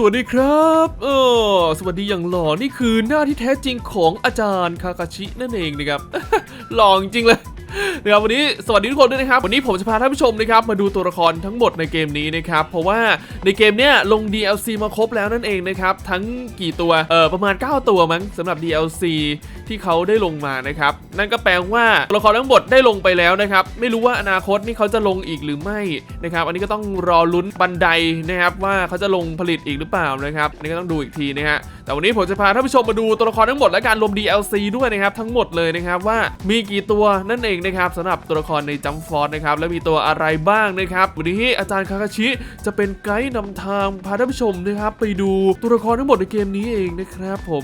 สวัสดีครับเออสวัสดีอย่างหล่อนี่คือหน้าที่แท้จริงของอาจารย์คากาชินั่นเองนะครับหล่อจริงเลยนะครับวันนี้สวัสดีทุกคนด้วยนะครับวันนี้ผมจะพาท่านผู้ชมนะครับมาดูตัวละครทั้งหมดในเกมนี้นะครับเพราะว่าในเกมเนี้ยลง DLC มาครบแล้วนั่นเองนะครับทั้งกี่ตัวเออประมาณ 9 ตัวมั้งสำหรับ DLC ที่เขาได้ลงมานะครับ นั่นก็แปลว่าตัวละครทั้งหมดได้ลงไปแล้วนะครับ ไม่รู้ว่าอนาคตนี่เขาจะลงอีกหรือไม่นะครับ อันนี้ก็ต้องรอลุ้นบันไดนะครับว่าเขาจะลงผลิตอีกหรือเปล่านะครับอันนี้ก็ต้องดูอีกทีนะฮะแต่วันนี้ผมจะพาท่านผู้ชมมาดูตัวละครทั้งหมดและการรวม DLC ด้วยนะครับทั้งหมดเลยนะครับว่ามีกี่ตัวนั่นเองนะครับสำหรับตัวละครในจัมฟอร์นะครับและมีตัวอะไรบ้างนะครับวันนี้อาจารย์คาคาชิจะเป็นไกด์นำทางพาท่านผู้ชมนะครับไปดูตัวละครทั้งหมดในเกมนี้เองนะครับผม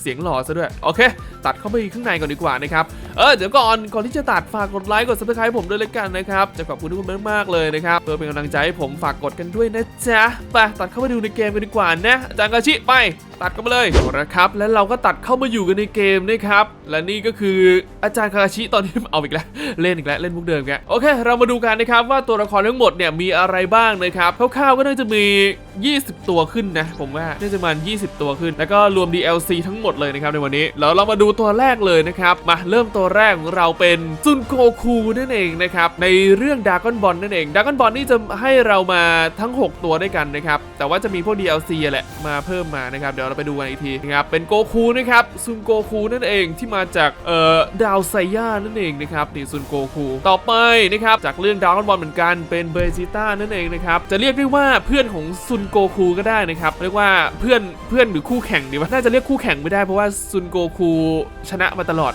เสียงหล่อซะด้วยโอเคตัดเข้าไปข้างในก่อนดีกว่านะครับ เออเดี๋ยวก่อนก่อนที่จะตัดฝากกดไลค์กด subscribe ผมด้วยเลยกันนะครับ จะขอบคุณทุกคนมากๆเลยนะครับเพื่อเป็นกำลังใจให้ผมฝากกดกันด้วยนะจ๊ะไปตัดเข้าไปดูในเกมกันดีกว่านะอาจารย์คาชิไปตัดเข้ามาเลยเอาละครับแล้วเราก็ตัดเข้ามาอยู่กันในเกมนะครับ และนี่ก็คืออาจารย์คาชิตอนนี้เอาอีกแล้วเล่นอีกแล้วเล่นมุกเดิมแกโอเค เรามาดูกันนะครับว่าตัวละครทั้งหมดเนี่ยมีอะไรบ้างนะครับคร่าวๆก็น่าจะมี 20 ตัวขึ้นนะ ผมว่าน่าจะมาณ20 ตัวขึ้น แล้วก็รวม DLC ทั้งหมดเลยนะครับในวันนี้แล้วเรามาดูตัวแรกเลยนะครับ มาเริ่มตัวแรกของเราเป็นซุนโกคูนั่นเองนะครับ ในเรื่องดากอนบอลนั่นเองดากอนบอลนี่จะให้เรามาทั้ง 6 ตัวด้วยกันนะครับ แต่ว่าจะมีพวก DLC อะแหละมาเพิ่มมานะครับ เดี๋ยวเราไปดูกันอีกทีนะครับ เป็นโกคูนะครับซุนโกคูนั่นเองที่มาจากเอ่อดาวไซย่านั่นเองนะครับนี่ซุนโกคูต่อไปนะครับจากเรื่องดากอนบอลเหมือนกันเป็นเบจิต้านั่นเองนะครับจะเรียกได้ว่าเพื่อนของซุนโกคูก็ได้นะครับเรียกว่าเพื่อนเพื่อนหรือคู่แข่งดีวะน่าจะเรียกคู่แข่งไม่ได้เพราะว่าซุนโกคูชนะมาตลอด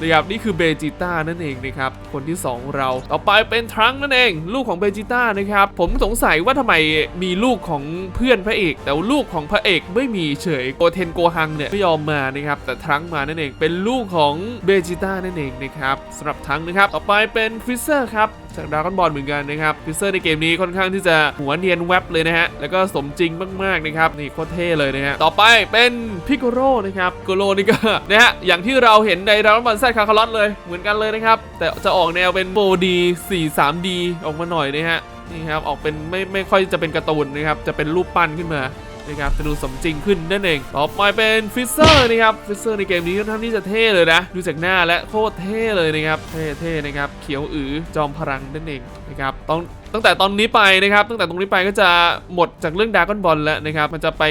นะครับนี่คือเบจิต้านั่นเองนะครับคนที่2ของเราต่อไปเป็นทรังก์นั่นเอง ลูกของเบจิต้านะครับผมสงสัยว่าทำไมมีลูกของเพื่อนพระเอก แต่ลูกของพระเอกไม่มีเฉยโกเทนโกฮังเนี่ยไม่ยอมมานะครับแต่ทรังก์มานั่นเองเป็นลูกของเบจิต้านั่นเองนะครับสำหรับทรังก์นะครับต่อไปเป็นฟิเซอร์ครับ จากดราก้อนบอลเหมือนกันนะครับฟิเซอร์ในเกมนี้ค่อนข้างที่จะหัวเนียนแวบเลยนะฮะแล้วก็สมจริงมากๆนะครับนี่โคตรเท่เลยนะฮะต่อไปเป็นพิโกโรนะครับโกโรนี่ก็นะฮะอย่างที่เราเห็นในดราก้อนบอลแซดคาคาร์ลอตเลยเหมือนกันเลยนะครับแต่จะออกแนวเป็นโบดี4 3D ออกมาหน่อยนะฮะนี่ครับออกเป็นไม่ไม่ค่อยจะเป็นการ์ตูนนะครับจะเป็นรูปปั้นขึ้นมา นะครับจะดูสมจริงขึ้นนั่นเอง ต่อไปเป็นฟิเซอร์นะครับฟิเซอร์ในเกมนี้ค่อนข้างที่จะเท่เลยนะ ดูจากหน้าและโคตรเท่เลยนะครับ เท่ๆนะครับ เขียวอือจอมพลังนั่นเองนะครับต้องตั้งแต่ตอนนี้ไปนะครับ ตั้งแต่ตรงนี้ไปก็จะหมดจากเรื่องดากอนบอลแล้วนะครับ มันจะไป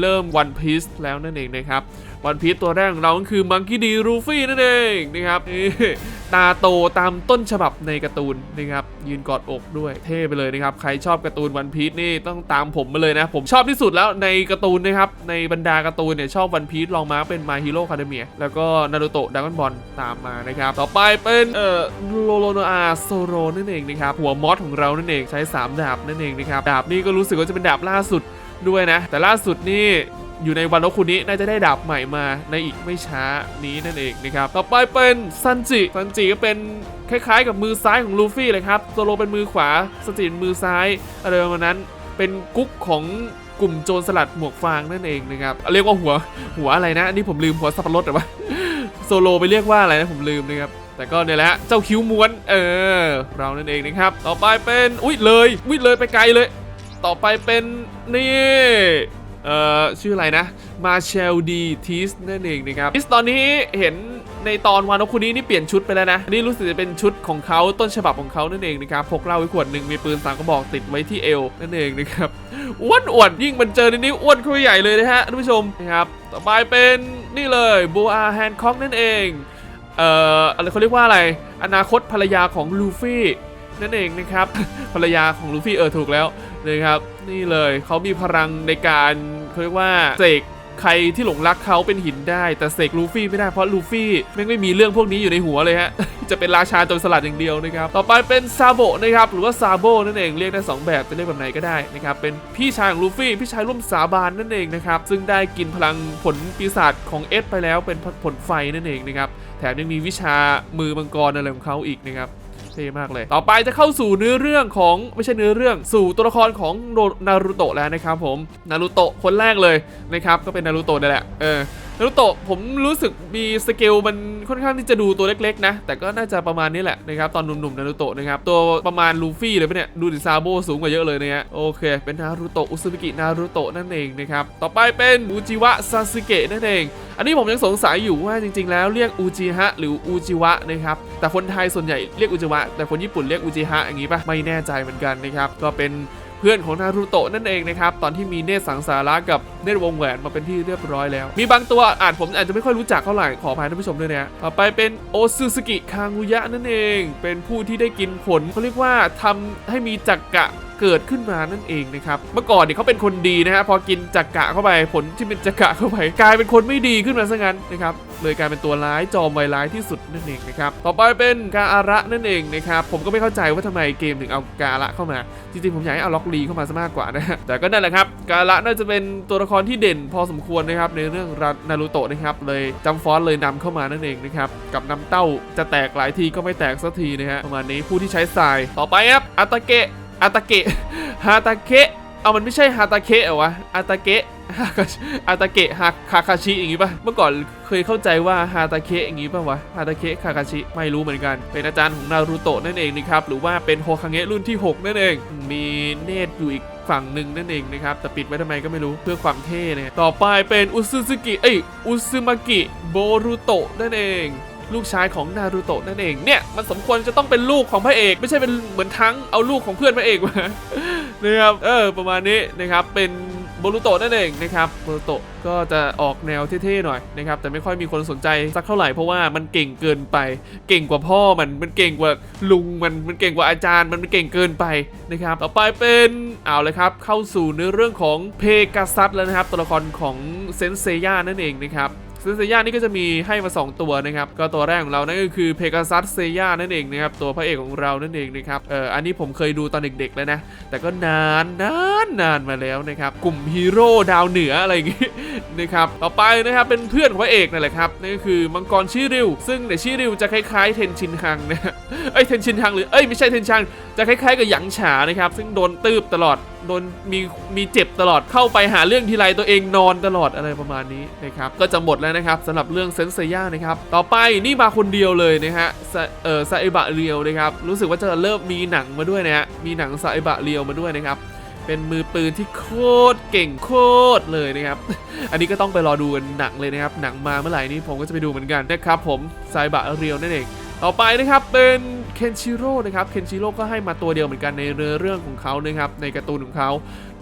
เริ่มวันพีซแล้วนั่นเองนะครับ วันพีซตัวแรกของเราก็คือมังคีดีรูฟี่นั่นเองนะครับตาโตตามต้นฉบับในการ์ตูนนะครับยืนกอดอกด้วยเท่ไปเลยนะครับใครชอบการ์ตูนวันพีซนี่ต้องตามผมมาเลยนะ ผมชอบที่สุดแล้วในการ์ตูนนะครับในบรรดาการ์ตูนเนี่ยชอบวันพีซลองมาเป็นมาฮีโร่คาเดเมียแล้วก็นารูโตะดากอนบอลตามมานะครับต่อไปเป็นเอ่อโลโลโนอาโซโรนั่นเองนะครับหัวมอสของเรานั่นเองใช้สามดาบนั่นเองนะครับดาบนี่ก็รู้สึกว่าจะเป็นดาบล่าสุดด้วยนะ แต่ล่าสุดนี่ อยู่ในวันโอคุนี้น่าจะได้ดาบใหม่มาในอีกไม่ช้านี้นั่นเองนะครับ ต่อไปเป็นซันจิซันจิก็เป็นคล้ายๆ กับมือซ้ายของลูฟี่เลยครับโซโลเป็นมือขวาซันจิเป็นมือซ้ายอะไรประมาณนั้นเป็นกุ๊กของกลุ่มโจรสลัดหมวกฟางนั่นเองนะครับเรียกว่าหัวหัวอะไรนะอันนี่ผมลืมหัวสับปะรดหรือว่าโซโลไปเรียกว่าอะไรนะผมลืมนะครับแต่ก็เนี่ยแหละฮะเจ้าคิ้วม้วน เออ เรานั่นเองนะครับ ต่อไปเป็น อุ้ยเลย อุ้ยเลยไปไกลเลย ต่อไปเป็นนี่ เอ่อชื่ออะไรนะมาเชลดีทีสนั่นเองนะครับทีสตอนนี้เห็นในตอนวานอคุนี้นี่เปลี่ยนชุดไปแล้วนะ นี่รู้สึกจะเป็นชุดของเขาต้นฉบับของเขานั่นเองนะครับพกเหล้าไว้ขวดหนึ่งมีปืนสามกระบอกติดไว้ที่เอวนั่นเองนะครับอ้วนอ้วนยิ่งมันเจอในนี้อ้วนเข้าไปใหญ่เลยนะฮะท่านผู้ชมนะครับต่อไปเป็นนี่เลยบอาแฮนค็อกนั่นเองเอ่ออะไรเขาเรียกว่าอะไร อนาคตภรรยาของลูฟี่นั่นเองนะครับภรรยาของลูฟี่เออถูกแล้ว นะครับ นี่เลยเขามีพลังในการเขาเรียกว่าเสกใครที่หลงรักเขาเป็นหินได้ แต่เสกลูฟี่ไม่ได้เพราะลูฟี่แม่งไม่มีเรื่องพวกนี้อยู่ในหัวเลยฮะ จะเป็นราชาโจรสลัดอย่างเดียวนะครับ ต่อไปเป็นซาโบนะครับ หรือว่าซาโบนั่นเองเรียกได้สองแบบจะเรียกแบบไหนก็ได้นะครับ เป็นพี่ชายของลูฟี่พี่ชายร่วมสาบานนั่นเองนะครับ ซึ่งได้กินพลังผลปีศาจของเอสไปแล้วเป็นผลไฟนั่นเองนะครับแถมยังมีวิชามือมังกรอะไรของเขาอีกนะครับ เท่มากเลย ต่อไปจะเข้าสู่เนื้อเรื่องของไม่ใช่เนื้อเรื่อง สู่ตัวละครของโนนารูโตะแล้วนะครับผมนารูโตะคนแรกเลยนะครับก็เป็นนารูโตะนี่แหละเออ นารุโตะผมรู้สึกมีสเกลมันค่อนข้างที่จะดูตัวเล็กๆนะ แต่ก็น่าจะประมาณนี้แหละนะครับตอนหนุ่มๆนารุโตะนะครับตัวประมาณลูฟี่เลยปะเนี่ยดูดิซาโบสูงกว่าเยอะเลยนะฮะโอเค เป็นนารุโตะอุซุมิกินารุโตะนั่นเองนะครับต่อไปเป็นอูจิวะซาสึเกะนั่นเอง อันนี้ผมยังสงสัยอยู่ว่าจริง ๆ แล้วเรียกอูจิฮะหรืออูจิวะนะครับแต่คนไทยส่วนใหญ่เรียกอูจิวะแต่คนญี่ปุ่นเรียกอูจิฮะอย่างนี้ปะไม่แน่ใจเหมือนกันนะครับก็เป็น พื่อนของนารูโตะนั่นเองนะครับตอนที่มีเนตสังสาระกับเนตวงแหวนมาเป็นที่เรียบร้อยแล้ว มีบางตัวอ่านผมอาจจะไม่ค่อยรู้จักเท่าไหร่ขออภัยท่านผู้ชมด้วยนะต่อไปเป็นโอซูสกิคางูยะนั่นเอง เป็นผู้ที่ได้กินผลเขาเรียกว่าทำให้มีจักกะเกิดขึ้นมานั่นเองนะครับ เมื่อก่อนเนี่ยเขาเป็นคนดีนะฮะพอกินจักกะเข้าไปผลที่เป็นจักกะเข้าไปกลายเป็นคนไม่ดีขึ้นมาซะงั้นนะครับเลยกลายเป็นตัวร้ายจอมไวร้ายที่สุดนั่นเองนะครับต่อไปเป็นกาอาระนั่นเองนะครับผมก็ไม่เข้าใจว่าทำไมเกมถึงเอากาอาระเข้ามา จริงๆผมอยากให้เอาล็อกลีเข้ามาซะมากกว่านะฮะแต่ก็นั่นแหละครับกาอาระน่าจะเป็นตัวละครที่เด่นพอสมควรนะครับในเรื่องนารูโตะนะครับเลยจำฟอนต์เลยนำเข้ามานั่นเองนะครับกับน้ำเต้าจะแตกหลายทีก็ไม่แตกสักทีนะฮะประมาณนี้ผู้ที่ใช้ทรายต่อไปครับอาตเกะ อาตาเกะฮาตาเกะเอามันไม่ใช่ฮาตาเคะเหรอวะอาตาเกะฮาคาอาตาเกะฮาคาคาชิอย่างงี้ป่ะเมื่อก่อนเคยเข้าใจว่าฮาตาเคะอย่างงี้ป่ะวะฮาตาเคะคาคาชิไม่รู้เหมือนกันเป็นอาจารย์ของนารูโตะนั่นเองนะครับหรือว่าเป็นโฮคังเงะรุ่นที่ 6 นั่นเอง มีเนตรอยู่อีกฝั่งหนึ่งนั่นเองนะครับ แต่ปิดไว้ทำไมก็ไม่รู้เพื่อความเท่เนี่ยต่อไปเป็นอุซึซึกิเอ้ยอุซึมากิโบรุโตะนั่นเอง ลูกชายของนารูโตะนั่นเองเนี่ยมันสมควรจะต้องเป็นลูกของพระเอก ไม่ใช่เป็นเหมือนทั้งเอาลูกของเพื่อนพระเอกมานะครับเออประมาณนี้นะครับเป็นโบรูโตะนั่นเองนะครับโบรูโตะก็จะออกแนวเท่ๆหน่อยนะครับแต่ไม่ค่อยมีคนสนใจสักเท่าไหร่เพราะว่ามันเก่งเกินไป เก่งกว่าพ่อมันมันเก่งกว่าลุงมันมันเก่งกว่าอาจารย์มันมันเก่งเกินไปนะครับต่อไปเป็นเอาเลยครับเข้าสู่เนื้อเรื่องของเพกาซัสแล้วนะครับตัวละครของเซนเซย่านั่นเองนะครับ ซึ่งเซย่านี่ก็จะมีให้มา 2 ตัวนะครับ ก็ตัวแรกของเรานั่นก็คือเพกาซัสเซย่านั่นเองนะครับ ตัวพระเอกของเรานั่นเองนะครับ เอออันนี้ผมเคยดูตอนเด็กๆแล้วนะ แต่ก็นานนานนานมาแล้วนะครับ กลุ่มฮีโร่ดาวเหนืออะไรอย่างงี้นะครับ ต่อไปนะครับเป็นเพื่อนของพระเอกนั่นแหละครับ นั่นก็คือมังกรชิริว ซึ่งในชิริวจะคล้ายๆเทนชินฮังนะ เอ้ยเทนชินฮังหรือ เอ้ยไม่ใช่เทนชัง จะคล้ายๆกับหยางฉานะครับ ซึ่งโดนตืบตลอด โดนมีมีเจ็บตลอดเข้าไปหาเรื่องทีไรตัวเองนอนตลอดอะไรประมาณนี้นะครับก็จะหมดแล้วนะครับสำหรับเรื่องเซนเซย่านะครับต่อไปนี่มาคนเดียวเลยนะฮะเออซาเอบะเรียวนะครับรู้สึกว่าจะเริ่มมีหนังมาด้วยนะฮะมีหนังซาเอบะเรียวมาด้วยนะครับเป็นมือปืนที่โคตรเก่งโคตรเลยนะครับ อันนี้ก็ต้องไปรอดูกันหนังเลยนะครับ หนังมาเมื่อไหร่นี้ผมก็จะไปดูเหมือนกันนะครับผมไซบะเรียวนั่นเอง ต่อไปนะครับเป็นเคนชิโร่นะครับเคนชิโร่ก็ให้มาตัวเดียวเหมือนกันในเรื่องเรื่องของเขานะครับในการ์ตูนของเขา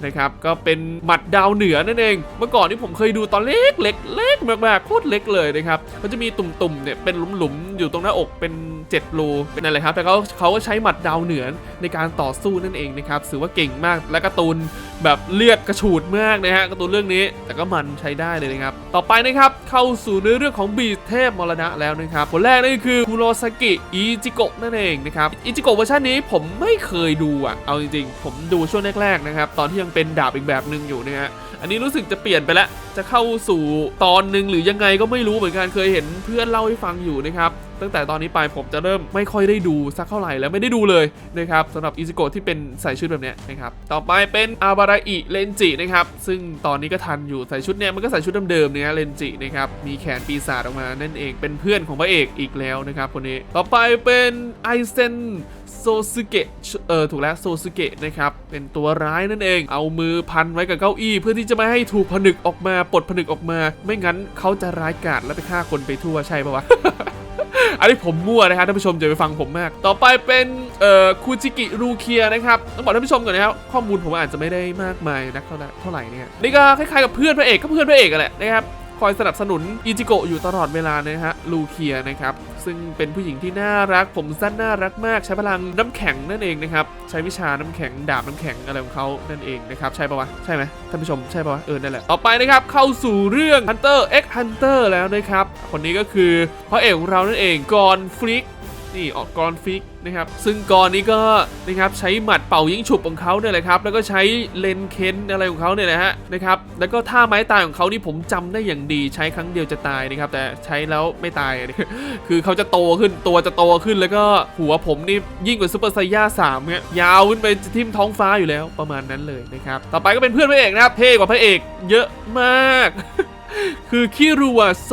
นะครับก็เป็นหมัดดาวเหนือนั่นเอง เมื่อก่อนที่ผมเคยดูตอนเล็กเล็กเล็กมากๆโคตรเล็กเลยนะครับมันจะมีตุ่มๆเนี่ยเป็นหลุมๆอยู่ตรงหน้าอกเป็น7รูเป็นอะไรครับแต่เขาเขาก็ใช้หมัดดาวเหนือในการต่อสู้นั่นเองนะครับถือว่าเก่งมากและการ์ตูนแบบเลือดกระฉูดมากนะฮะการ์ตูนเรื่องนี้ แต่ก็มันใช้ได้เลยนะครับต่อไปนะครับเข้าสู่เนื้อเรื่องของบีเทพมรณะแล้วนะครับคนแรกนั่นคือคุโรซากิอิจิโกะนั่นเองนะครับอิจิโกะเวอร์ชันนี้ผมไม่เคยดูอะเอาจริงๆ ผมดูช่วงแรกๆนะครับตอนที่ยังเป็นดาบอีกแบบหนึ่งอยู่นะฮะอันนี้รู้สึกจะเปลี่ยนไปแล้วจะเข้าสู่ตอนหนึ่งหรือยังไงก็ไม่รู้เหมือนกันเคยเห็นเพื่อนเล่าให้ฟังอยู่นะครับ ตั้งแต่ตอนนี้ไปผมจะเริ่มไม่ค่อยได้ดูสักเท่าไหร่แล้วไม่ได้ดูเลยนะครับสำหรับอิซิโกะที่เป็นใส่ชุดแบบนี้นะครับต่อไปเป็นอาบาราอิเลนจินะครับซึ่งตอนนี้ก็ทันอยู่ใส่ชุดเนี้ยมันก็ใส่ชุดเดิมๆเนี่ยเลนจินะครับมีแขนปีศาจออกมานั่นเองเป็นเพื่อนของพระเอกอีกแล้วนะครับคนนี้ต่อไปเป็นไอเซนโซซึเกะ เออถูกแล้วโซซึเกะนะครับ เป็นตัวร้ายนั่นเอง เอามือพันไว้กับเก้าอี้เพื่อที่จะไม่ให้ถูกผนึกออกมา ปลดผนึกออกมา ไม่งั้นเขาจะร้ายกาจและไปฆ่าคนไปทั่วใช่ปะวะ อันนี้ผมมั่วนะครับท่านผู้ชมจะไปฟังผมมาก ต่อไปเป็นเอ่อคูจิกิรูเคียนะครับต้องบอกท่านผู้ชมก่อนนะครับข้อมูลผมอาจจะไม่ได้มากมายนักเท่าไหร่เนี่ยนี่ก็คล้ายๆกับเพื่อนพระเอกก็เพื่อนพระเอกกันแหละนะครับ คอยสนับสนุนอิจิโกะอยู่ตลอดเวลานะฮะลูเคียนะครับ ซึ่งเป็นผู้หญิงที่น่ารัก ผมสั้นน่ารักมาก ใช้พลังน้ำแข็งนั่นเองนะครับ ใช้วิชาน้ำแข็งดาบน้ำแข็งอะไรของเขานั่นเองนะครับ ใช่ปะวะ ใช่ไหมท่านผู้ชมใช่ปะวะ เออ นั่นแหละ ต่อไปนะครับ เข้าสู่เรื่อง Hunter x Hunter แล้วนะครับ คนนี้ก็คือพระเอกของเรานั่นเองกอนฟลิก นี่ออกกรอนฟิกนะครับซึ่งกรนี้ก็นะครับใช้หมัดเป่ายิงฉุบของเขาเนี่ยแหละครับแล้วก็ใช้เลนเค้นอะไรของเขาเนี่ยนะฮะนะครับแล้วก็ท่าไม้ตายของเขานี่ผมจำได้อย่างดีใช้ครั้งเดียวจะตายนะครับแต่ใช้แล้วไม่ตายคือเขาจะโตขึ้นตัวจะโตขึ้นแล้วก็หัวผมนี่ยิ่งกว่าซูเปอร์ไซย่าสามเนี่ยยาวขึ้นไปจะทิ่มท้องฟ้าอยู่แล้วประมาณนั้นเลยนะครับต่อไปก็เป็นเพื่อนพระเอกนะครับเท่กว่าพระเอก เยอะมาก คือคิรัวโซ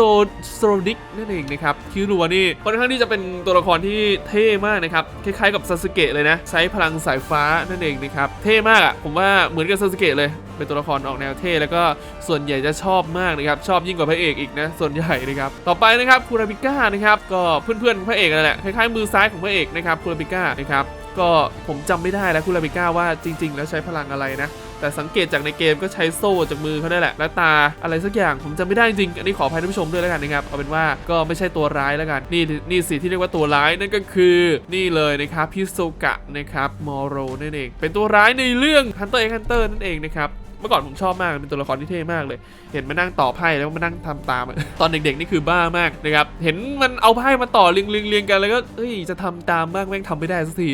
โซดิกนั่นเองนะครับคิรัวนี่ค่อนข้างที่จะเป็นตัวละครที่เท่มากนะครับคล้ายๆกับซาสึเกะเลยนะ ใช้พลังสายฟ้านั่นเองนะครับเท่มากอะผมว่าเหมือนกับซาสึเกะเลยเป็นตัวละครออกแนวเท่แล้วก็ส่วนใหญ่จะชอบมากนะครับชอบยิ่งกว่าพระเอกอีกนะส่วนใหญ่นะครับต่อไปนะครับคูราบิก้านะครับก็เพื่อนๆพระเอกนั่นแหละคล้ายๆมือซ้ายของพระเอกนะครับคูราบิก้านะครับก็ผมจำไม่ได้แล้วคูราบิก้าว่าจริง ๆ แล้วใช้พลังอะไรนะ แต่สังเกตจากในเกมก็ใช้โซ่จากมือเขาได้แหละและตาอะไรสักอย่างผมจำไม่ได้จริงอันนี้ขออภัยท่านผู้ชมด้วยแล้วกันนะครับเอาเป็นว่าก็ไม่ใช่ตัวร้ายแล้วกันนี่นี่สิที่เรียกว่าตัวร้ายนั่นก็คือนี่เลยนะครับพิโซกะนะครับมอโรนั่นเองเป็นตัวร้ายในเรื่อง Hunter x Hunter นั่นเองนะครับ เมื่อก่อนผมชอบมากเป็นตัวละครที่เท่มากเลย เห็นมานั่งต่อไพ่แล้วมานั่งทำตาม ตอนเด็กๆนี่คือบ้ามากนะครับเห็นมันเอาไพ่มาต่อเรียงเรียงกันแล้วก็เอ้ยจะทำตามบ้างแม่งทำไม่ได้สักที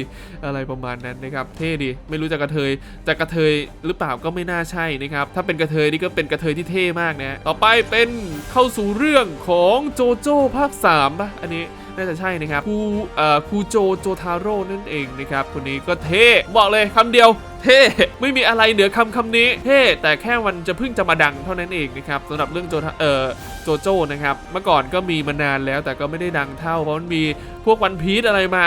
อะไรประมาณนั้นนะครับเท่ดีไม่รู้จะกระเทยจะกระเทยหรือเปล่าก็ไม่น่าใช่นะครับถ้าเป็นกระเทยนี่ก็เป็นกระเทยที่เท่มากนะต่อไปเป็นเข้าสู่เรื่องของโจโจ้ภาค3ป่ะอันนี้ น่าจะใช่นะครับคูเอ่อคูโจโจทาโร่นั่นเองนะครับคนนี้ก็เท่บอกเลยคำเดียวเท่ไม่มีอะไรเหนือคำคำนี้เท่แต่แค่มันจะเพิ่งจะมาดังเท่านั้นเองนะครับสำหรับเรื่องโจเอ่อโจโจ้นะครับเมื่อก่อนก็มีมานานแล้วแต่ก็ไม่ได้ดังเท่าเพราะมันมีพวกวันพีซอะไรมา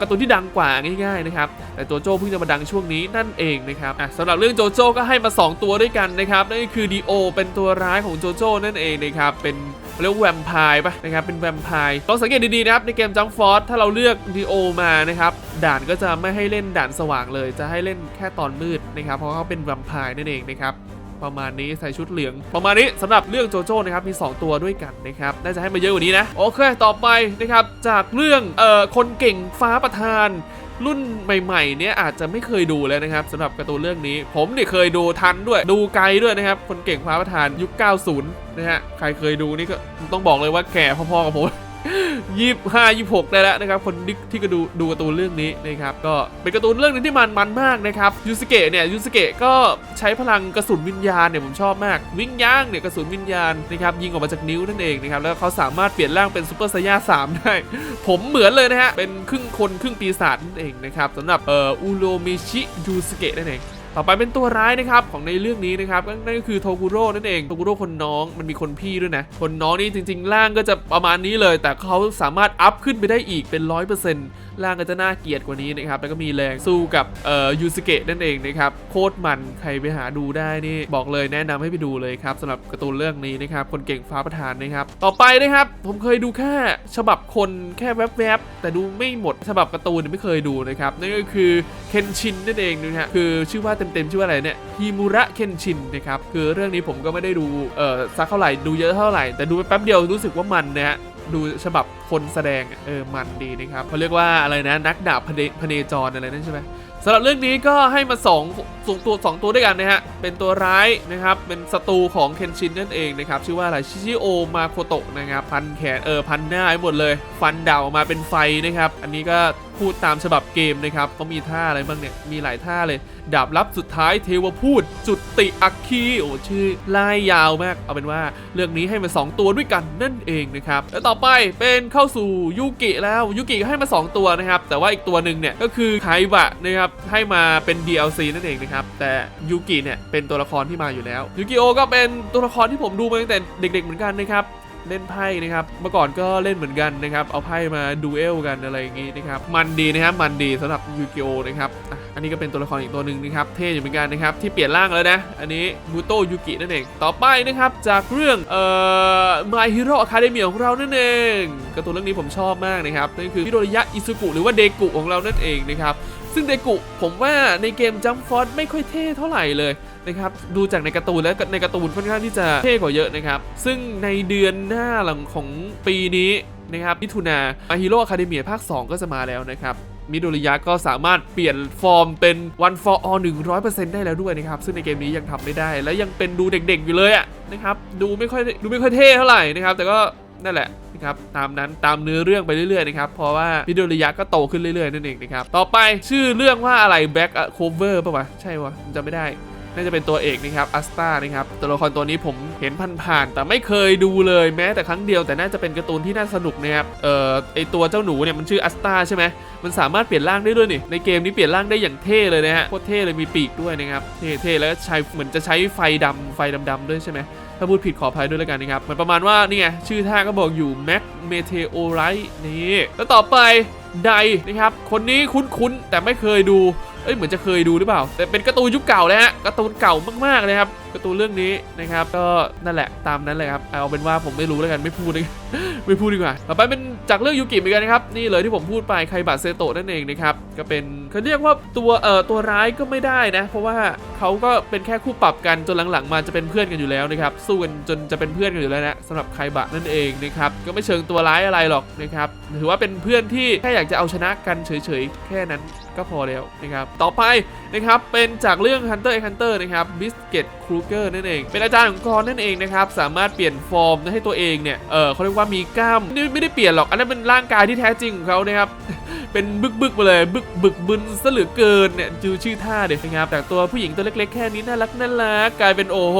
การ์ตูนที่ดังกว่าง่ายๆนะครับแต่โจโจ้เพิ่งจะมาดังช่วงนี้นั่นเองนะครับอะสำหรับเรื่องโจโจ้ก็ให้มา 2 ตัวด้วยกันนะครับนั่นก็คือดีโอเป็นตัวร้ายของโจโจ้นั่นเองนะครับเป็น เรียกว่าแวมไพร์ปะนะครับเป็นแวมไพร์ลองสังเกตดีๆนะครับในเกมจังฟอร์สถ้าเราเลือกดีโอมานะครับด่านก็จะไม่ให้เล่นด่านสว่างเลย จะให้เล่นแค่ตอนมืดนะครับเพราะเขาเป็นแวมไพร์นั่นเองนะครับประมาณนี้ใส่ชุดเหลือง ประมาณนี้สำหรับเรื่องโจโจ้นะครับมี 2 ตัวด้วยกันนะครับน่าจะให้มาเยอะกว่านี้นะ โอเค ต่อไปนะครับจากเรื่องเอ่อคนเก่งฟ้าประธาน รุ่นใหม่ๆ เนี้ยอาจจะไม่เคยดูเลยนะครับสำหรับการ์ตูนเรื่องนี้ ผมเนี่ยเคยดูทันด้วยดูไกลด้วยนะครับ คนเก่งฟ้าประธานยุค 90 นะฮะ ใครเคยดูนี่ก็ต้องบอกเลยว่าแก่พอๆกับผม ยี่ห้ายี่หกได้แล้วนะครับคนที่ที่ก็ดูดูการ์ตูนเรื่องนี้นะครับก็เป็นการ์ตูนเรื่องหนึงที่มันมันมากนะครับยูสเกะเนี่ยยูสเกะก็ใช้พลังกระสุนวิญญาณเนี่ยผมชอบมากวิ่งย่างเนี่ยกระสุนวิญญาณนะครับยิงออกมาจากนิ้วนั่นเองนะครับแล้วเขาสามารถเปลี่ยนร่างเป็นซูเปอร์ไซย่าสามได้ ผมเหมือนเลยนะฮะเป็นครึ่งคนครึ่งปีศาจนั่นเองนะครับสำหรับเอ่ออุโรมิชิยูสเกะนั่นเอง ต่อไปเป็นตัวร้ายนะครับของในเรื่องนี้นะครับนั่นก็คือโทกุโร่นั่นเองโทกุโร่คนน้องมันมีคนพี่ด้วยนะ คนน้องนี่จริง ๆ ร่างก็จะประมาณนี้เลย แต่เขาสามารถอัพขึ้นไปได้อีกเป็นร้อยเปอร์เซ็นต์ร่างก็จะน่าเกลียดกว่านี้นะครับแล้วก็มีแรงสู้กับเอ่อยูสเกะนั่นเองนะครับโคตรมันใครไปหาดูได้นี่บอกเลยแนะนำให้ไปดูเลยครับสำหรับการ์ตูนเรื่องนี้นะครับคนเก่งฟ้าประธานนะครับต่อไปนะครับผมเคยดูแค่ฉบับคนแค่แวบๆแต่ดูไม่หมดฉบับการ์ตูนไม่เคยดูนะครับนั่นก็คือเคนชินนั่นเองนะฮะคือชื่อว่าเต็มๆชื่อว่าอะไรเนี่ยฮิมุระเคนชินนะครับคือเรื่องนี้ผมก็ไม่ได้ดูเอ่อสักเท่าไหร่ดูเยอะเท่าไหร่ แต่ดูไปแป๊บเดียวรู้สึกว่ามันนะฮะดูฉบับคนแสดงเออมันดีนะครับเขาเรียกว่าอะไรนะนักดาบพเนพเนจรอะไรนั่นใช่ไหมสำหรับเรื่องนี้ก็ให้มา2สองตัวสองตัวด้วยกันนะฮะ เป็นตัวร้ายนะครับ เป็นศัตรูของเคนชินนั่นเองนะครับ ชื่อว่าอะไรชิชิโอมาโคโตะนะครับ พันแขนเออพันหน้าให้หมดเลย ฟันดาวมาเป็นไฟนะครับ อันนี้ก็ พูดตามฉบับเกมนะครับเขามีท่าอะไรบ้างเนี่ย มีหลายท่าเลย ดาบลับสุดท้ายเทวพูด จุดติอัคคีโอ้ชื่อไล่ยาวมาก เอาเป็นว่าเรื่องนี้ให้มา 2 ตัวด้วยกันนั่นเองนะครับ แล้วต่อไปเป็นเข้าสู่ยูกิแล้วยูกิก็ให้มา 2 ตัวนะครับ แต่ว่าอีกตัวหนึ่งเนี่ยก็คือไคบะนะครับให้มาเป็น DLC นั่นเองนะครับ แต่ยูกิเนี่ยเป็นตัวละครที่มาอยู่แล้วยูกิโอก็เป็นตัวละครที่ผมดูมาตั้งแต่เด็ก ๆ เหมือนกันนะครับ เล่นไพ่นะครับ เมื่อก่อนก็เล่นเหมือนกันนะครับ เอาไพ่มาดูเอลกันอะไรอย่างงี้นะครับ มันดีนะครับ มันดีสำหรับยูกิโอนะครับอันนี้ก็เป็นตัวละครอีกตัวหนึ่งนะครับ เท่อยู่เหมือนกันนะครับ ที่เปลี่ยนร่างแล้วนะ อันนี้มูโตยูกินั่นเอง ต่อไปนะครับ จากเรื่องเอ่อ My Hero Academia ของเรานั่นเองการ์ตูนเรื่องนี้ผมชอบมากนะครับนั่นคือฮิโรยะอิซุกุหรือว่าเดกุของเรานั่นเองนะครับซึ่งเดกุผมว่าในเกมจัมฟอร์ดไม่ค่อยเท่เท่าไหร่เลย นะครับดูจากในการ์ตูนแล้วในการ์ตูนค่อนข้างที่จะเท่กว่าเยอะนะครับ ซึ่งในเดือนหน้าหลังของปีนี้นะครับมิถุนาอาฮิโร่อะคาเดเมียภาค 2 ก็จะมาแล้วนะครับมิโดริยะก็สามารถเปลี่ยนฟอร์มเป็น one for all 100%ได้แล้วด้วยนะครับ ซึ่งในเกมนี้ยังทำไม่ได้ และยังเป็นดูเด็กๆอยู่เลยอะนะครับ ดูไม่ค่อยดูไม่ค่อยเท่เท่าไหร่นะครับ แต่ก็นั่นแหละนะครับตามนั้นตามเนื้อเรื่องไปเรื่อยๆนะครับเพราะว่ามิโดริยะก็โตขึ้นเรื่อยๆนั่นเองนะครับต่อไปชื่อเรื่องว่าอะไร Back Cover ป่าวะใช่วะจำไม่ได้ น่าจะเป็นตัวเอกนะครับอัสตานะครับตัวละครตัวนี้ผมเห็นผ่านๆแต่ไม่เคยดูเลยแม้แต่ครั้งเดียวแต่น่าจะเป็นการ์ตูนที่น่าสนุกนะครับเอ่อไอตัวเจ้าหนูเนี่ยมันชื่ออัสตาใช่ไหมมันสามารถเปลี่ยนร่างได้ด้วยนี่ในเกมนี้เปลี่ยนร่างได้อย่างเท่เลยนะฮะโคตรเท่เลยมีปีกด้วยนะครับเท่ๆแล้วก็ใช้เหมือนจะใช้ไฟดำไฟดำๆด้วยใช่ไหมถ้าพูดผิดขออภัยด้วยแล้วกันนะครับเหมือนประมาณว่านี่ไงชื่อท่าก็บอกอยู่แม็กเมเทโอไรนี่แล้วต่อไปไดนะครับคนนี้คุ้นๆแต่ไม่เคยดู อ้ยเหมือนจะเคยดูหรือเปล่า แต่เป็นการ์ตูนยุคเก่าเลยฮะการ์ตูนเก่ามากๆเลยครับการ์ตูนเรื่องนี้นะครับ ก็นั่นแหละตามนั้นเลยครับเอาเป็นว่าผมไม่รู้แล้วกันไม่พูดเลยไม่พูดดีกว่าต่อไปเป็นจากเรื่องยูกิเหมือนกันนะครับนี่เลยที่ผมพูดไปไคบะเซโตะนั่นเองนะครับก็เป็นเขาเรียกว่าตัวเอ่อตัวร้ายก็ไม่ได้นะ เพราะว่าเขาก็เป็นแค่คู่ปรับกันจนหลังๆ มาจะเป็นเพื่อนกันอยู่แล้วนะครับสู้กันจนจะเป็นเพื่อนกันอยู่แล้วนะสำหรับไคบะนั่นเองนะครับก็ไม่เชิงตัวร้ายอะไรหรอกนะครับถือว่าเป็นเพื่อนที่แค่อยากจะเอาชนะกันเฉยๆแค่นั้น ก็พอแล้วนะครับ ต่อไปนะครับเป็นจากเรื่อง Hunter x Hunter นะครับ Biscuit Kruger นั่นเอง เป็นอาจารย์ของกรนั่นเองนะครับ สามารถเปลี่ยนฟอร์มให้ตัวเองเนี่ย เออเขาเรียกว่ามีกล้ามนี่ไม่ได้เปลี่ยนหรอก อันนั้นเป็นร่างกายที่แท้จริงของเขานะครับเป็นบึกบึกๆมาเลยบึกบึกบึนซะเหลือเกินเนี่ยดูชื่อท่าเด็ดนะครับจากตัวผู้หญิงตัวเล็ก ๆ แค่นี้น่ารักน่ารักกลายเป็นโอ้โห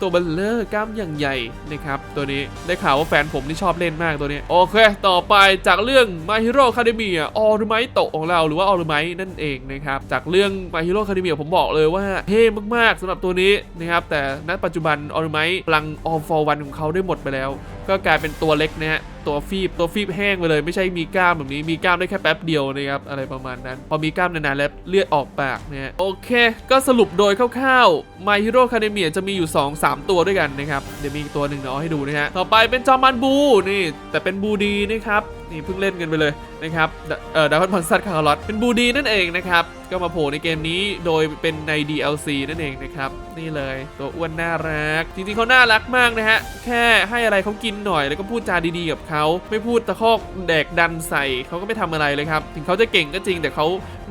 ตัวเบัลเลอร์กล้ามอย่างใหญ่นะครับตัวนี้ได้ข่าวว่าแฟนผมนี่ชอบเล่นมากตัวนี้โอเค ต่อไปจากเรื่อง My Hero Academia ออร์ไมโตของเราหรือว่าออร์ไมนั่นเองนะครับจากเรื่อง My Hero Academia ผมบอกเลยว่าเท่มากๆสำหรับตัวนี้นะครับแต่ณปัจจุบันออร์ไมพลัง All for One ของเขาได้หมดไปแล้ว ก็กลายเป็นตัวเล็กนะฮะตัวฟีบตัวฟีบแห้งไปเลยไม่ใช่มีกล้ามแบบนี้มีกล้ามได้แค่แป๊บเดียวนะครับอะไรประมาณนั้น พอมีกล้ามนานๆแล้วเลือดออกปากนะฮะโอเค ก็สรุปโดยคร่าวๆ My Hero Academia จะมีอยู่ 2-3 ตัวด้วยกันนะครับ เดี๋ยวมีอีกตัวหนึ่งเนาะให้ดูนะฮะต่อไปเป็นจอมันบูนี่แต่เป็นบูดีนะครับ นี่เพิ่งเล่นกันไปเลยนะครับเอ่อดาวน์พอนซัตคาร์ลอตเป็นบูดีนั่นเองนะครับก็มาโผล่ในเกมนี้โดยเป็นใน DLC นั่นเองนะครับนี่เลยตัวอ้วนน่ารัก จริงๆเขาน่ารักมากนะฮะแค่ให้อะไรเขากินหน่อยแล้วก็พูดจาดีๆกับเขาไม่พูดตะคอกแดกดันใส่เขาก็ไม่ทำอะไรเลยครับถึงเขาจะเก่งก็จริงแต่เขา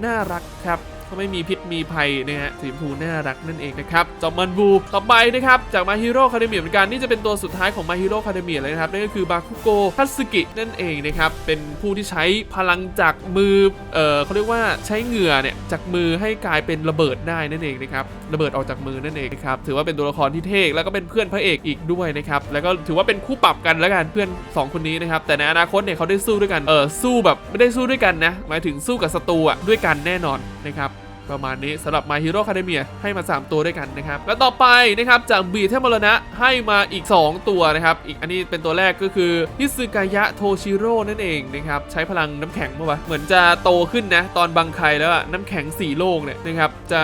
น่ารักครับ เขาไม่มีพิษมีภัยนะฮะสีชมพูน่ารักนั่นเองนะครับจอมมันบูต่อไปนะครับจาก My Hero Academia เหมือนกันนี่จะเป็นตัวสุดท้ายของ My Hero Academia เลยนะครับนั่นก็คือบาคุโกทัสกินั่นเองนะครับเป็นผู้ที่ใช้พลังจากมือเอ่อเขาเรียกว่าใช้เหงื่อเนี่ยจากมือให้กลายเป็นระเบิดได้นั่นเองนะครับระเบิดออกจากมือนั่นเองนะครับถือว่าเป็นตัวละครที่เท่แล้วก็เป็นเพื่อนพระเอกอีกด้วยนะครับแล้วก็ถือว่าเป็นคู่ปรับกันแล้วกันเพื่อนสองคนนี้นะครับแต่ในอนาคตเนี่ยเขาได้สู้ด้วยกันเออสู้แบบไม่ได้สู้ด้วยกันนะหมายถึงสู้กับศัตรูอะด้วยกันแน่นอนนะครับ ประมาณนี้สำหรับ My Hero Academia ให้มา 3 ตัวด้วยกันนะครับ แล้วต่อไปนะครับจากบีเทมรณะให้มาอีก 2 ตัวนะครับ อีกอันนี้เป็นตัวแรกก็คือฮิซึกายะโทชิโร่นั่นเองนะครับ ใช้พลังน้ำแข็งปะวะเหมือนจะโตขึ้นนะ ตอนบังไคแล้วอะน้ำแข็งสี่โลกเนี่ยนะครับจะ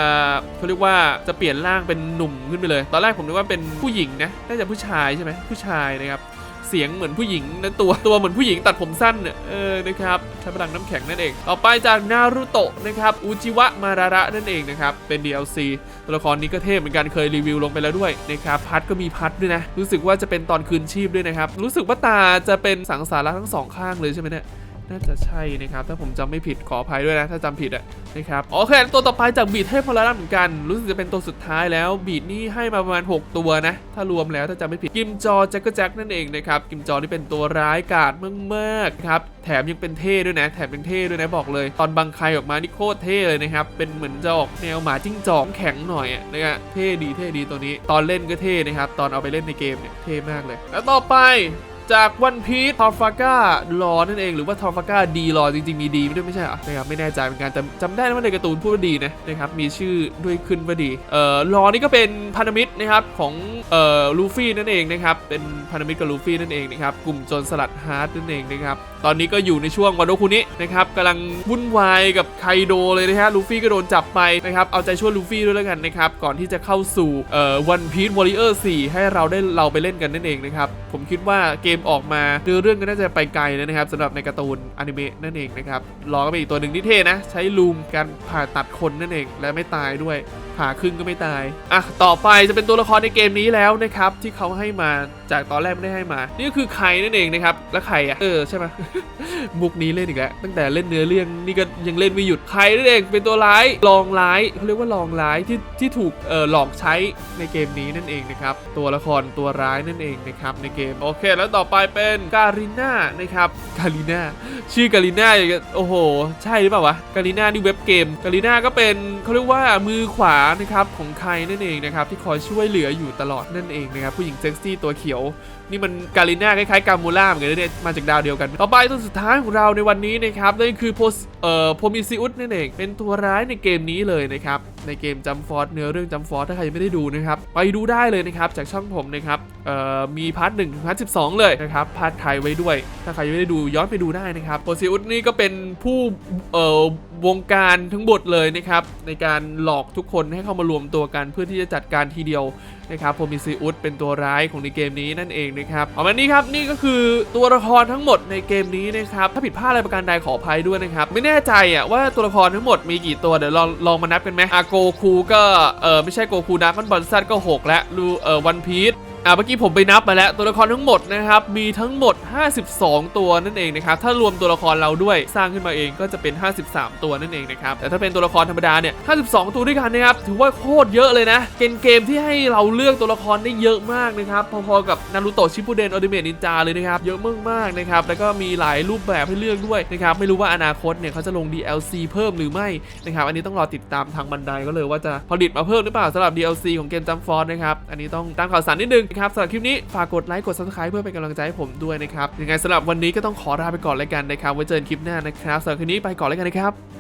เขาเรียกว่าจะเปลี่ยนร่างเป็นหนุ่มขึ้นไปเลย ตอนแรกผมนึกว่าเป็นผู้หญิงนะน่าจะผู้ชายใช่ไหมผู้ชายนะครับ เสียงเหมือนผู้หญิงนะตัวตัวเหมือนผู้หญิงตัดผมสั้นเนี่ยเออนะครับใช้พลังน้ำแข็งนั่นเอง ต่อไปจากนารุโตะนะครับอุจิวะมาราระนั่นเองนะครับเป็น DLC ตัวละครนี้ก็เทพเหมือนกันเคยรีวิวลงไปแล้วด้วยนะครับพัดก็มีพัดด้วยนะ รู้สึกว่าจะเป็นตอนคืนชีพด้วยนะครับรู้สึกว่าตาจะเป็นสังสาระทั้งสองข้างเลยใช่ไหมเนี่ย น่าจะใช่นะครับ ถ้าผมจำไม่ผิดขออภัยด้วยนะ ถ้าจำผิดอะนะครับโอเคตัวต่อไปจากบีดเทพพลรัมเหมือนกัน รู้สึกจะเป็นตัวสุดท้ายแล้วบีดนี่ให้มาประมาณ 6 ตัวนะ ถ้ารวมแล้วถ้าจำไม่ผิดกิมจอแจ็คก็แจ็คนั่นเองนะครับกิมจอนี่เป็นตัวร้ายกาจมากๆครับแถมยังเป็นเท่ด้วยนะ แถมเป็นเท่ด้วยนะบอกเลย ตอนบังใครออกมานี่โคตรเท่เลยนะครับเป็นเหมือนจะออกแนวหมาจิ้งจอกแข็งหน่อยอะนะฮะเท่ดีเท่ดีตัวนี้ ตอนเล่นก็เท่นะครับตอนเอาไปเล่นในเกมเนี่ยเท่มากเลย แล้วต่อไป จากวันพีททอร์ฟาก้าลอนั่นเองหรือว่าทอร์ฟาก้าดีลอจริงๆ มีดีไม่ด้วยไม่ใช่เหรอนะครับไม่แน่ใจเหมือนกันแต่จำได้นะว่าในการ์ตูนพูดว่าดีนะนะครับมีชื่อด้วยขึ้นว่าดีเอ่อลอนี่ก็เป็นพันธมิตรนะครับของเอ่อลูฟี่นั่นเองนะครับเป็นพันธมิตรกับลูฟี่นั่นเองนะครับกลุ่มโจรสลัดฮาร์ดนั่นเองนะครับ ตอนนี้ก็อยู่ในช่วงวาโดคุนินะครับกำลังวุ่นวายกับไคโดเลยนะฮะลูฟี่ก็โดนจับไปนะครับเอาใจช่วยลูฟี่ด้วยแล้วกันนะครับก่อนที่จะเข้าสู่เอ่อวันพีทวอริเออร์4ให้เราได้เราไปเล่นกันนั่นเองนะครับผมคิดว่าเกมออกมาเนื้อเรื่องก็น่าจะไปไกลแล้วนะครับสำหรับในการ์ตูนอนิเมะนั่นเองนะครับรอก็เป็นอีกตัวหนึ่งที่เท่นะ ใช้ลูมการผ่าตัดคนนั่นเองและไม่ตายด้วย ผ่าครึ่งก็ไม่ตาย อะ ต่อไปจะเป็นตัวละครในเกมนี้แล้วนะครับ ที่เขาให้มาจากตอนแรกไม่ได้ให้มา นี่ก็คือใครนั่นเองนะครับ แล้วใครอะ เออ ใช่ไหมมุกนี้เล่นอีกแล้ว ตั้งแต่เล่นเนื้อเรื่องนี่ก็ยังเล่นไม่หยุดใครนั่นเองเป็นตัวร้ายลองร้ายเขาเรียกว่าลองร้ายที่ที่ถูกเอ่อหลอกใช้ในเกมนี้นั่นเองนะครับตัวละครตัวร้ายนั่นเองนะครับในเกมโอเค แล้วต่อไปเป็นการิน่านะครับการิน่าชื่อกาลิน่าอย่างเงี้ยโอ้โห ใช่หรือเปล่าวะกาลิน่านี่เว็บเกมกาลิน่าก็เป็นเขาเรียกว่ามือขวานะครับของใครนั่นเองนะครับที่คอยช่วยเหลืออยู่ตลอดนั่นเองนะครับผู้หญิงเซ็กซี่ตัวเขียว นี่มันกาลิน่าคล้ายๆกามูล่าเหมือนกันเนี่ยมาจากดาวเดียวกันต่อไปตัวสุดท้ายของเราในวันนี้นะครับนั่นคือโพสเอ่อโพมิซิอุสนั่นเองเป็นตัวร้ายในเกมนี้เลยนะครับในเกมจัมฟอร์ดเนื้อเรื่องจัมฟอร์ดถ้าใครยังไม่ได้ดูนะครับไปดูได้เลยนะครับจากช่องผมนะครับเอ่อมีพาร์ทหนึ่งถึงพาร์ทสิบสองเลยนะครับพาร์ทไทยไว้ด้วย ถ้าใครยังไม่ได้ดูย้อนไปดูได้นะครับโพซิอุสนี่ก็เป็นผู้เอ่อวงการทั้งหมดเลยนะครับในการหลอกทุกคนให้เข้ามารวมตัวกันเพื่อที่จะจัดการทีเดียว นะครับโพมิซิอุสเป็นตัวร้ายของในเกมนี้นั่นเองนะครับเอามานี่ครับนี่ก็คือตัวละครทั้งหมดในเกมนี้นะครับถ้าผิดพลาดอะไรประการใดขออภัยด้วยนะครับไม่แน่ใจอะว่าตัวละครทั้งหมดมีกี่ตัวเดี๋ยวลองลองมานับกันไหมอาโกคูก็เออไม่ใช่โกคูนะมันบอลซัตก็ 6 และลูเออวันพีช อะเมื่อกี้ผมไปนับมาแล้วตัวละครทั้งหมดนะครับมีทั้งหมด 52 ตัวนั่นเองนะครับถ้ารวมตัวละครเราด้วยสร้างขึ้นมาเองก็จะเป็น 53 ตัวนั่นเองนะครับแต่ถ้าเป็นตัวละครธรรมดาเนี่ย 52 ตัวด้วยกันนะครับถือว่าโคตรเยอะเลยนะเกมเกมที่ให้เราเลือกตัวละครได้เยอะมากนะครับพอๆกับนารูโตะชิป u เดนออ t ิเม e นินจาเลยนะครับเยอะมากๆนะครับแล้วก็มีหลายรูปแบบให้เลือกด้วยนะครับไม่รู้ว่าอนาคตเนี่ยเขาจะลง DLC เพิ่มหรือไม่นะครับอันนี้ต้องรอติดตามทางบันไดก็เลยว่าจะผลิตมาเพิ่มหรือเปล่าสำหรับ DLC ของเกมจัมฟอร์นะครับอันนี้ต้องตามข่าวสารนิดนึงนะครับสำหรับคลิปนี้ฝากกดไลค์กด subscribe เพื่อเป็นกำลังใจให้ผมด้วยนะครับยังไงสำหรับวันนี้ก็ต้องขอลาไปก่อนแล้วกันนะครับไว้เจอกันคลิปหน้านะครับสำหรับคลิปนี้ไปก่อนแล้วกันนะครับ